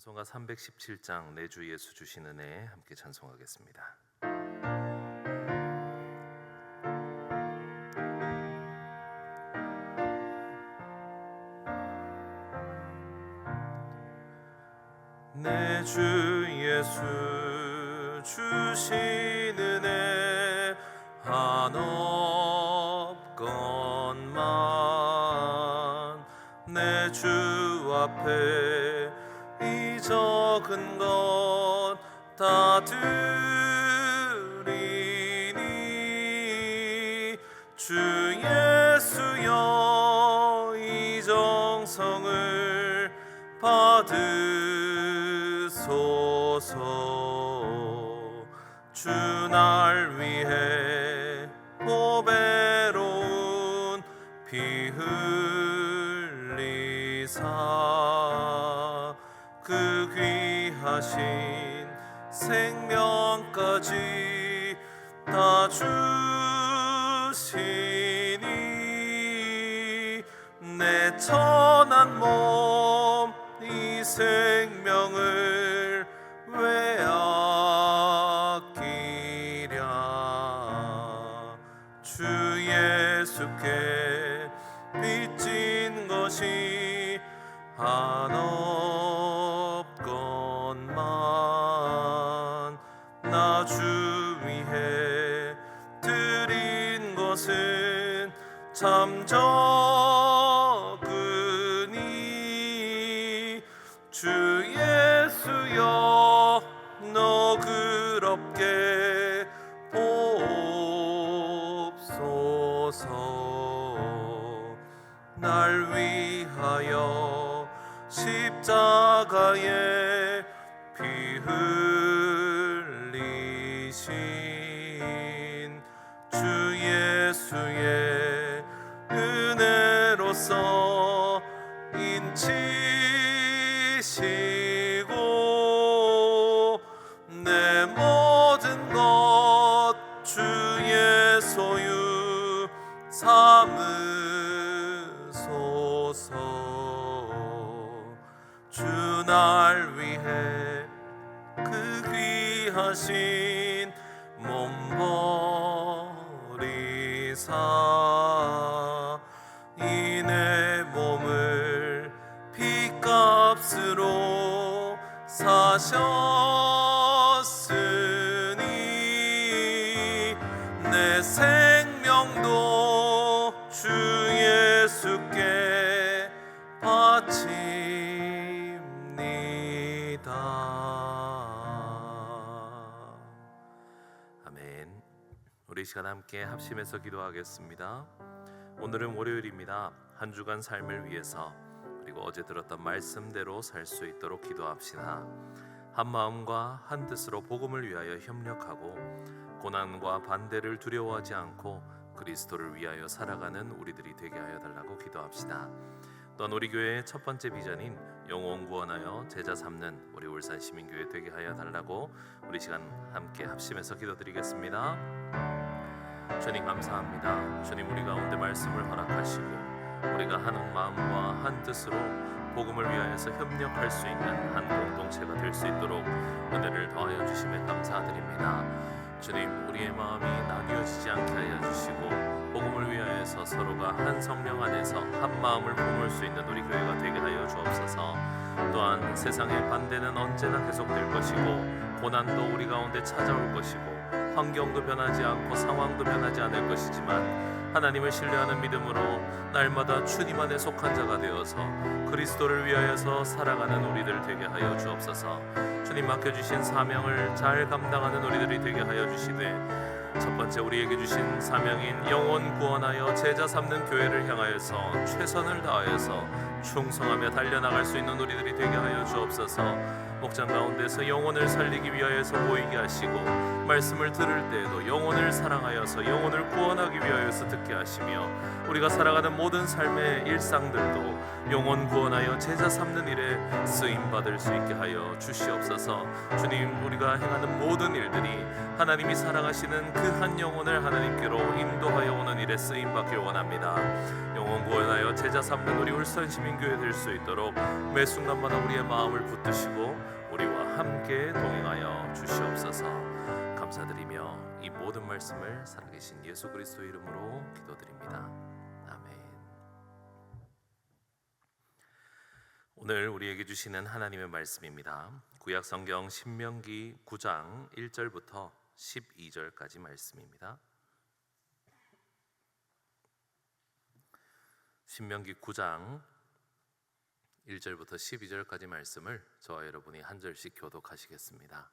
찬송가 317장 내 주 예수 주신 은혜 함께 찬송하겠습니다. 내 주 예수 드리니 주 예수여 이 정성을 받으소서. 주날 생명까지 다 주시니 내 천한 몸이생 소유 삼으소서. 주 날 위해 그 귀하신 시간 함께 합심해서 기도하겠습니다. 오늘은 월요일입니다. 한 주간 삶을 위해서 그리고 어제 들었던 말씀대로 살 수 있도록 기도합시다. 한 마음과 한 뜻으로 복음을 위하여 협력하고 고난과 반대를 두려워하지 않고 그리스도를 위하여 살아가는 우리들이 되게 하여 달라고 기도합시다. 또한 우리 교회의 첫 번째 비전인 영혼 구원하여 제자 삼는 우리 울산 시민교회 되게 하여 달라고 우리 시간 함께 합심해서 기도드리겠습니다. 주님 감사합니다. 주님 우리 가운데 말씀을 허락하시고 우리가 하는 마음과 한 뜻으로 복음을 위하여서 협력할 수 있는 한 공동체가 될 수 있도록 은혜를 더하여 주심에 감사드립니다. 주님 우리의 마음이 나뉘어지지 않게 하여 주시고 복음을 위하여서 서로가 한 성령 안에서 한 마음을 품을 수 있는 우리 교회가 되게 하여 주옵소서. 또한 세상의 반대는 언제나 계속될 것이고 고난도 우리 가운데 찾아올 것이고 환경도 변하지 않고 상황도 변하지 않을 것이지만 하나님을 신뢰하는 믿음으로 날마다 주님 안에 속한 자가 되어서 그리스도를 위하여서 살아가는 우리들 되게 하여 주옵소서. 주님 맡겨주신 사명을 잘 감당하는 우리들이 되게 하여 주시되 첫 번째 우리에게 주신 사명인 영혼 구원하여 제자 삼는 교회를 향하여서 최선을 다하여서 충성하며 달려나갈 수 있는 우리들이 되게 하여 주옵소서. 목장 가운데서 영혼을 살리기 위하여서 모이게 하시고 말씀을 들을 때에도 영혼을 사랑하여서 영혼을 구원하기 위하여서 듣게 하시며 우리가 살아가는 모든 삶의 일상들도 영혼 구원하여 제자 삼는 일에 쓰임 받을 수 있게 하여 주시옵소서. 주님 우리가 행하는 모든 일들이 하나님이 사랑하시는 그 한 영혼을 하나님께로 인도하여 오는 일에 쓰임 받길 원합니다. 영혼 구원하여 제자 삼는 우리 울산 시민교회 될 수 있도록 매 순간마다 우리의 마음을 붙드시고 우리와 함께 동행하여 주시옵소서. 감사드리며 이 모든 말씀을 살아계신 예수 그리스도 이름으로 기도드립니다. 오늘 우리에게 주시는 하나님의 말씀입니다. 구약 성경 신명기 9장 1절부터 12절까지 말씀입니다. 신명기 9장 1절부터 12절까지 말씀을 저와 여러분이 한 절씩 교독하시겠습니다.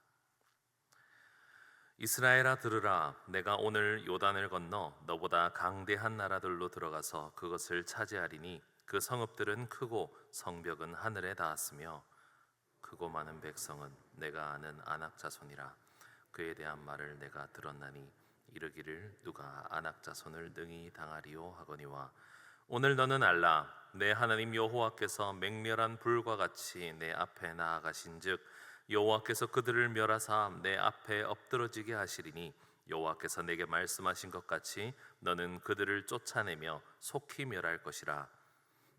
이스라엘아 들으라 내가 오늘 요단을 건너 너보다 강대한 나라들로 들어가서 그것을 차지하리니 그 성읍들은 크고 성벽은 하늘에 닿았으며 크고 많은 백성은 내가 아는 아낙 자손이라 그에 대한 말을 내가 들었나니 이르기를 누가 아낙 자손을 능히 당하리요 하거니와 오늘 너는 알라 내 하나님 여호와께서 맹렬한 불과 같이 내 앞에 나아가신즉 여호와께서 그들을 멸하사 내 앞에 엎드러지게 하시리니 여호와께서 내게 말씀하신 것 같이 너는 그들을 쫓아내며 속히 멸할 것이라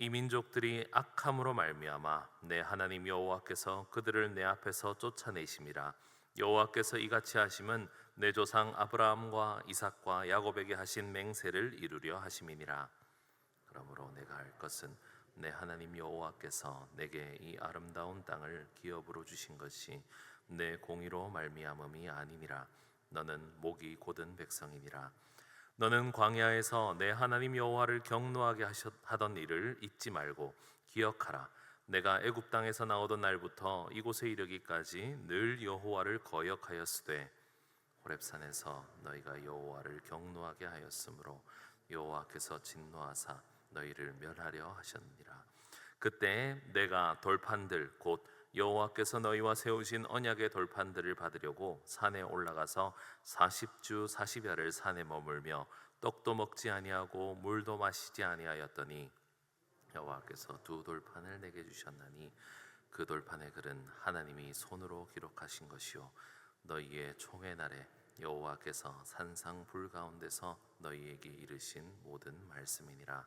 이 민족들이 악함으로 말미암아 내 하나님 여호와께서 그들을 내 앞에서 쫓아내심이라 여호와께서 이같이 하심은 내 조상 아브라함과 이삭과 야곱에게 하신 맹세를 이루려 하심이니라. 그러므로 내가 할 것은 내 하나님 여호와께서 내게 이 아름다운 땅을 기업으로 주신 것이 내 공의로 말미암음이 아니니라. 너는 목이 곧은 백성이니라 너는 광야에서 내 하나님 여호와를 경노하게 하셨, 하던 일을 잊지 말고 기억하라. 내가 애굽 땅에서 나오던 날부터 이곳에 이르기까지 늘 여호와를 거역하였으되 호렙산에서 너희가 여호와를 경노하게 하였으므로 여호와께서 진노하사 너희를 멸하려 하셨느니라. 그때 내가 돌판들 곧 여호와께서 너희와 세우신 언약의 돌판들을 받으려고 산에 올라가서 40주 40야를 산에 머물며 떡도 먹지 아니하고 물도 마시지 아니하였더니 여호와께서 두 돌판을 내게 주셨나니 그 돌판의 글은 하나님이 손으로 기록하신 것이요 너희의 총의 날에 여호와께서 산상 불 가운데서 너희에게 이르신 모든 말씀이니라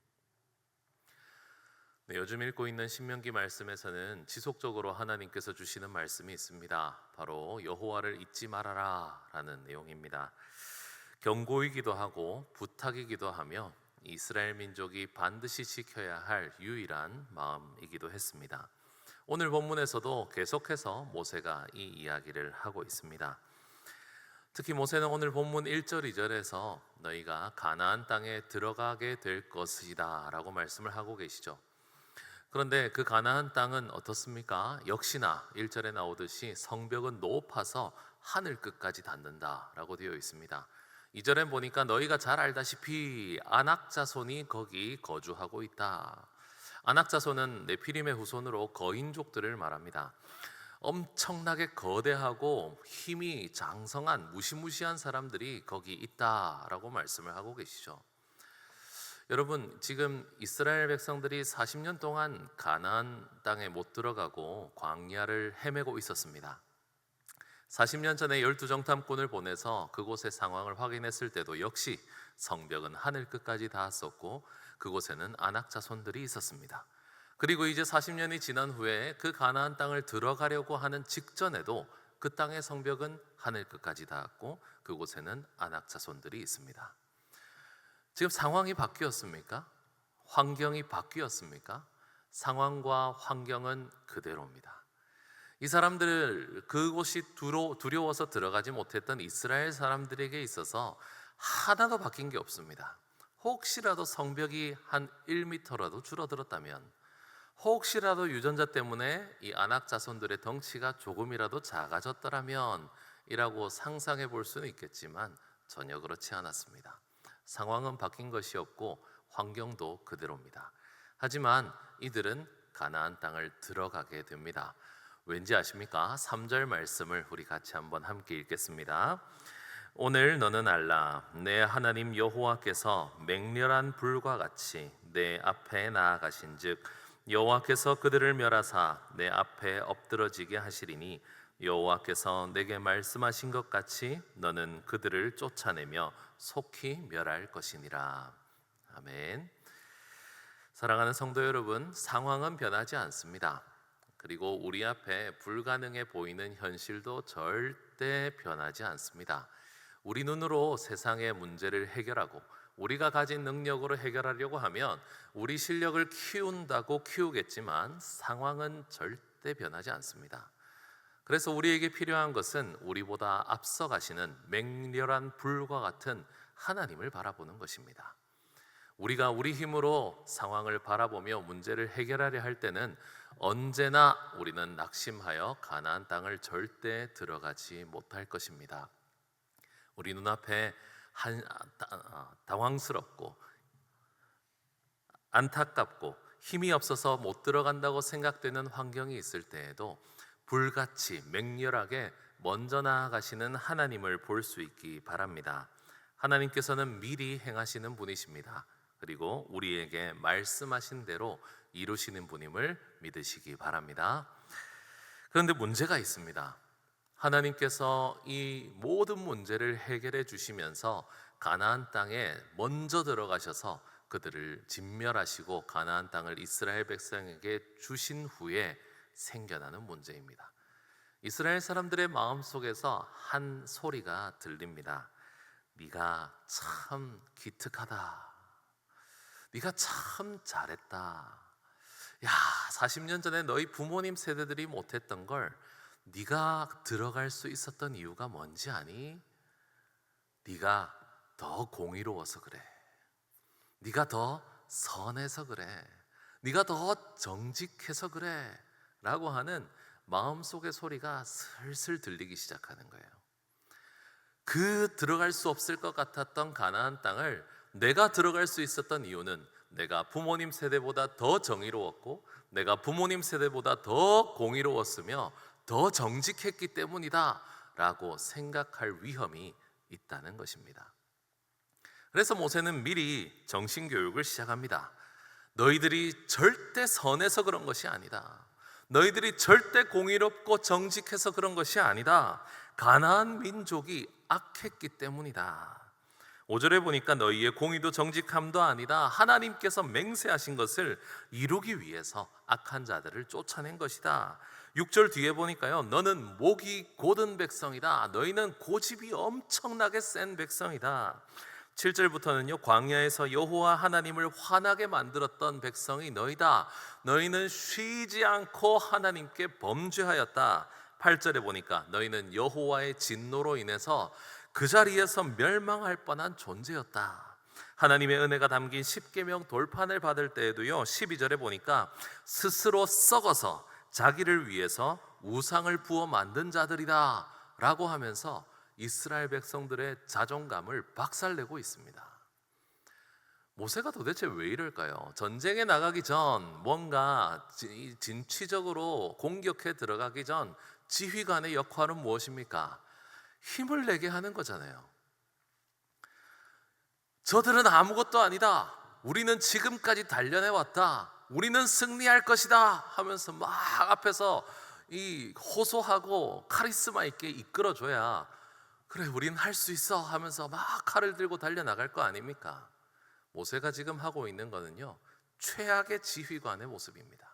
네, 요즘 읽고 있는 신명기 말씀에서는 지속적으로 하나님께서 주시는 말씀이 있습니다. 바로 여호와를 잊지 말아라라는 내용입니다. 경고이기도 하고 부탁이기도 하며 이스라엘 민족이 반드시 지켜야 할 유일한 마음이기도 했습니다. 오늘 본문에서도 계속해서 모세가 이 이야기를 하고 있습니다. 특히 모세는 오늘 본문 1절 2절에서 너희가 가나안 땅에 들어가게 될 것이다라고 말씀을 하고 계시죠. 그런데 그 가나안 땅은 어떻습니까? 역시나 1절에 나오듯이 성벽은 높아서 하늘 끝까지 닿는다라고 되어 있습니다. 2절에 보니까 너희가 잘 알다시피 아낙 자손이 거기 거주하고 있다. 아낙 자손은 네피림의 후손으로 거인족들을 말합니다. 엄청나게 거대하고 힘이 장성한 무시무시한 사람들이 거기 있다라고 말씀을 하고 계시죠. 여러분 지금 이스라엘 백성들이 40년 동안 가나안 땅에 못 들어가고 광야를 헤매고 있었습니다. 40년 전에 열두 정탐꾼을 보내서 그곳의 상황을 확인했을 때도 역시 성벽은 하늘 끝까지 닿았었고 그곳에는 아낙 자손들이 있었습니다. 그리고 이제 40년이 지난 후에 그 가나안 땅을 들어가려고 하는 직전에도 그 땅의 성벽은 하늘 끝까지 닿았고 그곳에는 아낙 자손들이 있습니다. 지금 상황이 바뀌었습니까? 환경이 바뀌었습니까? 상황과 환경은 그대로입니다. 이 사람들 그곳이 두려, 두려워서 들어가지 못했던 이스라엘 사람들에게 있어서 하나도 바뀐 게 없습니다. 혹시라도 성벽이 한 1미터라도 줄어들었다면 혹시라도 유전자 때문에 이 안악 자손들의 덩치가 조금이라도 작아졌더라면 이라고 상상해 볼 수는 있겠지만 전혀 그렇지 않았습니다. 상황은 바뀐 것이 없고 환경도 그대로입니다. 하지만 이들은 가나안 땅을 들어가게 됩니다. 왠지 아십니까? 3절 말씀을 우리 같이 한번 함께 읽겠습니다. 오늘 너는 알라 내 하나님 여호와께서 맹렬한 불과 같이 내 앞에 나아가신즉 여호와께서 그들을 멸하사 내 앞에 엎드러지게 하시리니 여호와께서 내게 말씀하신 것 같이 너는 그들을 쫓아내며 속히 멸할 것이니라. 아멘. 사랑하는 성도 여러분, 상황은 변하지 않습니다. 그리고 우리 앞에 불가능해 보이는 현실도 절대 변하지 않습니다. 우리 눈으로 세상의 문제를 해결하고 우리가 가진 능력으로 해결하려고 하면 우리 실력을 키운다고 키우겠지만 상황은 절대 변하지 않습니다. 그래서 우리에게 필요한 것은 우리보다 앞서 가시는 맹렬한 불과 같은 하나님을 바라보는 것입니다. 우리가 우리 힘으로 상황을 바라보며 문제를 해결하려 할 때는 언제나 우리는 낙심하여 가나안 땅을 절대 들어가지 못할 것입니다. 우리 눈앞에 한, 아, 당황스럽고 안타깝고 힘이 없어서 못 들어간다고 생각되는 환경이 있을 때에도 불같이 맹렬하게 먼저 나아가시는 하나님을 볼 수 있기 바랍니다. 하나님께서는 미리 행하시는 분이십니다. 그리고 우리에게 말씀하신 대로 이루시는 분임을 믿으시기 바랍니다. 그런데 문제가 있습니다. 하나님께서 이 모든 문제를 해결해 주시면서 가나안 땅에 먼저 들어가셔서 그들을 진멸하시고 가나안 땅을 이스라엘 백성에게 주신 후에 생겨나는 문제입니다. 이스라엘 사람들의 마음 속에서 한 소리가 들립니다. 네가 참 기특하다. 네가 참 잘했다. 야, 40년 전에 너희 부모님 세대들이 못했던 걸 네가 들어갈 수 있었던 이유가 뭔지 아니? 네가 더 공의로워서 그래. 네가 더 선해서 그래. 네가 더 정직해서 그래. 라고 하는 마음속의 소리가 슬슬 들리기 시작하는 거예요. 그 들어갈 수 없을 것 같았던 가나안 땅을 내가 들어갈 수 있었던 이유는 내가 부모님 세대보다 더 정의로웠고 내가 부모님 세대보다 더 공의로웠으며 더 정직했기 때문이다 라고 생각할 위험이 있다는 것입니다. 그래서 모세는 미리 정신 교육을 시작합니다. 너희들이 절대 선해서 그런 것이 아니다. 너희들이 절대 공의롭고 정직해서 그런 것이 아니다. 가나안 민족이 악했기 때문이다. 5절에 보니까 너희의 공의도 정직함도 아니다. 하나님께서 맹세하신 것을 이루기 위해서 악한 자들을 쫓아낸 것이다. 6절 뒤에 보니까요. 너는 목이 곧은 백성이다. 너희는 고집이 엄청나게 센 백성이다. 7절부터는요. 광야에서 여호와 하나님을 화나게 만들었던 백성이 너희다. 너희는 쉬지 않고 하나님께 범죄하였다. 8절에 보니까 너희는 여호와의 진노로 인해서 그 자리에서 멸망할 뻔한 존재였다. 하나님의 은혜가 담긴 십계명 돌판을 받을 때에도요. 12절에 보니까 스스로 썩어서 자기를 위해서 우상을 부어 만든 자들이다라고 하면서 이스라엘 백성들의 자존감을 박살내고 있습니다. 모세가 도대체 왜 이럴까요? 전쟁에 나가기 전 뭔가 진취적으로 공격해 들어가기 전 지휘관의 역할은 무엇입니까? 힘을 내게 하는 거잖아요. 저들은 아무것도 아니다. 우리는 지금까지 단련해 왔다. 우리는 승리할 것이다 하면서 막 앞에서 이 호소하고 카리스마 있게 이끌어 줘야 그래 우린 할 수 있어 하면서 막 칼을 들고 달려 나갈 거 아닙니까? 모세가 지금 하고 있는 거는요 최악의 지휘관의 모습입니다.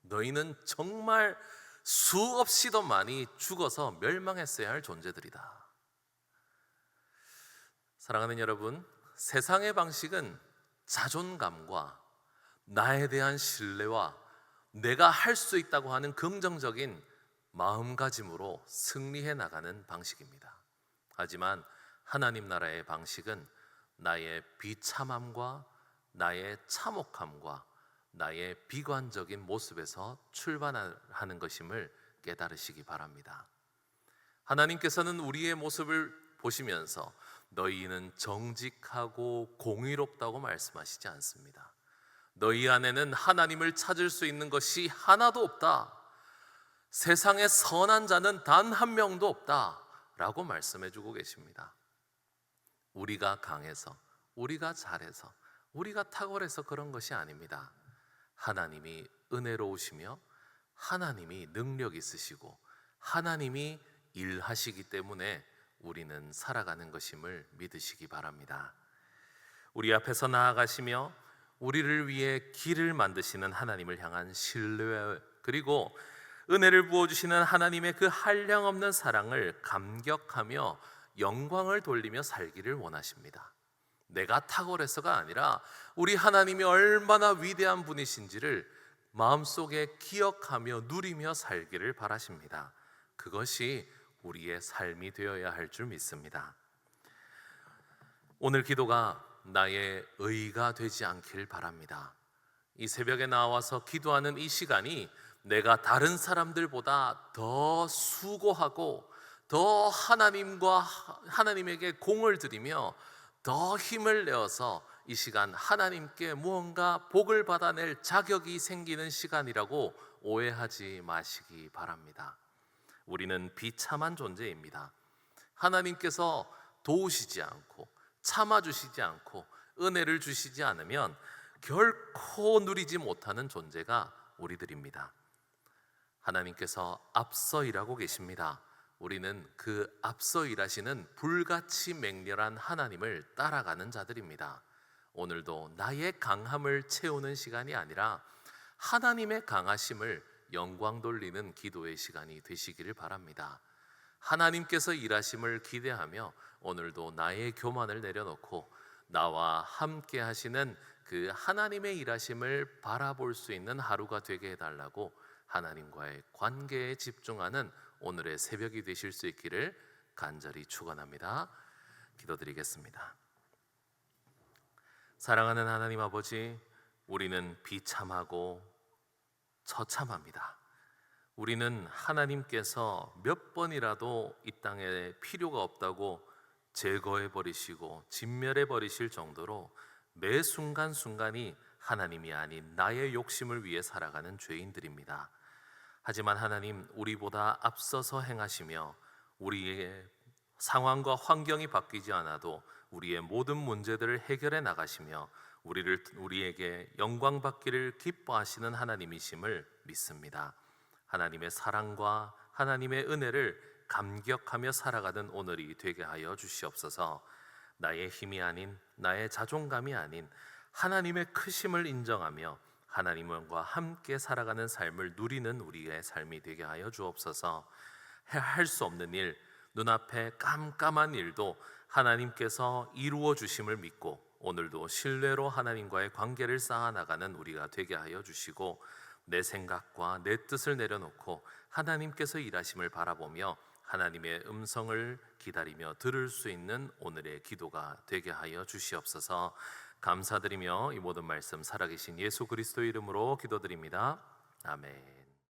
너희는 정말 수없이도 많이 죽어서 멸망했어야 할 존재들이다. 사랑하는 여러분, 세상의 방식은 자존감과 나에 대한 신뢰와 내가 할 수 있다고 하는 긍정적인 마음가짐으로 승리해 나가는 방식입니다. 하지만 하나님 나라의 방식은 나의 비참함과 나의 참혹함과 나의 비관적인 모습에서 출발하는 것임을 깨달으시기 바랍니다. 하나님께서는 우리의 모습을 보시면서 너희는 정직하고 공의롭다고 말씀하시지 않습니다. 너희 안에는 하나님을 찾을 수 있는 것이 하나도 없다. 세상에 선한 자는 단 한 명도 없다. 라고 말씀해 주고 계십니다. 우리가 강해서, 우리가 잘해서, 우리가 탁월해서 그런 것이 아닙니다. 하나님이 은혜로우시며, 하나님이 능력 있으시고, 하나님이 일하시기 때문에 우리는 살아가는 것임을 믿으시기 바랍니다. 우리 앞에서 나아가시며 우리를 위해 길을 만드시는 하나님을 향한 신뢰 그리고 은혜를 부어 주시는 하나님의 그 한량없는 사랑을 감격하며 영광을 돌리며 살기를 원하십니다. 내가 탁월해서가 아니라 우리 하나님이 얼마나 위대한 분이신지를 마음속에 기억하며 누리며 살기를 바라십니다. 그것이 우리의 삶이 되어야 할 줄 믿습니다. 오늘 기도가 나의 의가 되지 않길 바랍니다. 이 새벽에 나와서 기도하는 이 시간이 내가 다른 사람들보다 더 수고하고 더 하나님과 하나님에게 공을 들이며 더 힘을 내어서 이 시간 하나님께 무언가 복을 받아낼 자격이 생기는 시간이라고 오해하지 마시기 바랍니다. 우리는 비참한 존재입니다. 하나님께서 도우시지 않고 참아주시지 않고 은혜를 주시지 않으면 결코 누리지 못하는 존재가 우리들입니다. 하나님께서 앞서 일하고 계십니다. 우리는 그 앞서 일하시는 불같이 맹렬한 하나님을 따라가는 자들입니다. 오늘도 나의 강함을 채우는 시간이 아니라 하나님의 강하심을 영광 돌리는 기도의 시간이 되시기를 바랍니다. 하나님께서 일하심을 기대하며 오늘도 나의 교만을 내려놓고 나와 함께 하시는 그 하나님의 일하심을 바라볼 수 있는 하루가 되게 해달라고 하나님과의 관계에 집중하는 오늘의 새벽이 되실 수 있기를 간절히 축원합니다. 기도드리겠습니다. 사랑하는 하나님 아버지, 우리는 비참하고 처참합니다. 우리는 하나님께서 몇 번이라도 이 땅에 필요가 없다고 제거해 버리시고 진멸해 버리실 정도로 매 순간순간이 하나님이 아닌 나의 욕심을 위해 살아가는 죄인들입니다. 하지만 하나님 우리보다 앞서서 행하시며 우리의 상황과 환경이 바뀌지 않아도 우리의 모든 문제들을 해결해 나가시며 우리를 우리에게 영광 받기를 기뻐하시는 하나님이심을 믿습니다. 하나님의 사랑과 하나님의 은혜를 감격하며 살아가는 오늘이 되게 하여 주시옵소서. 나의 힘이 아닌 나의 자존감이 아닌 하나님의 크심을 인정하며 하나님과 함께 살아가는 삶을 누리는 우리의 삶이 되게 하여 주옵소서. 할 수 없는 일, 눈앞에 깜깜한 일도 하나님께서 이루어 주심을 믿고 오늘도 신뢰로 하나님과의 관계를 쌓아 나가는 우리가 되게 하여 주시고 내 생각과 내 뜻을 내려놓고 하나님께서 일하심을 바라보며 하나님의 음성을 기다리며 들을 수 있는 오늘의 기도가 되게 하여 주시옵소서. 감사드리며 이 모든 말씀 살아계신 예수 그리스도 이름으로 기도드립니다. 아멘.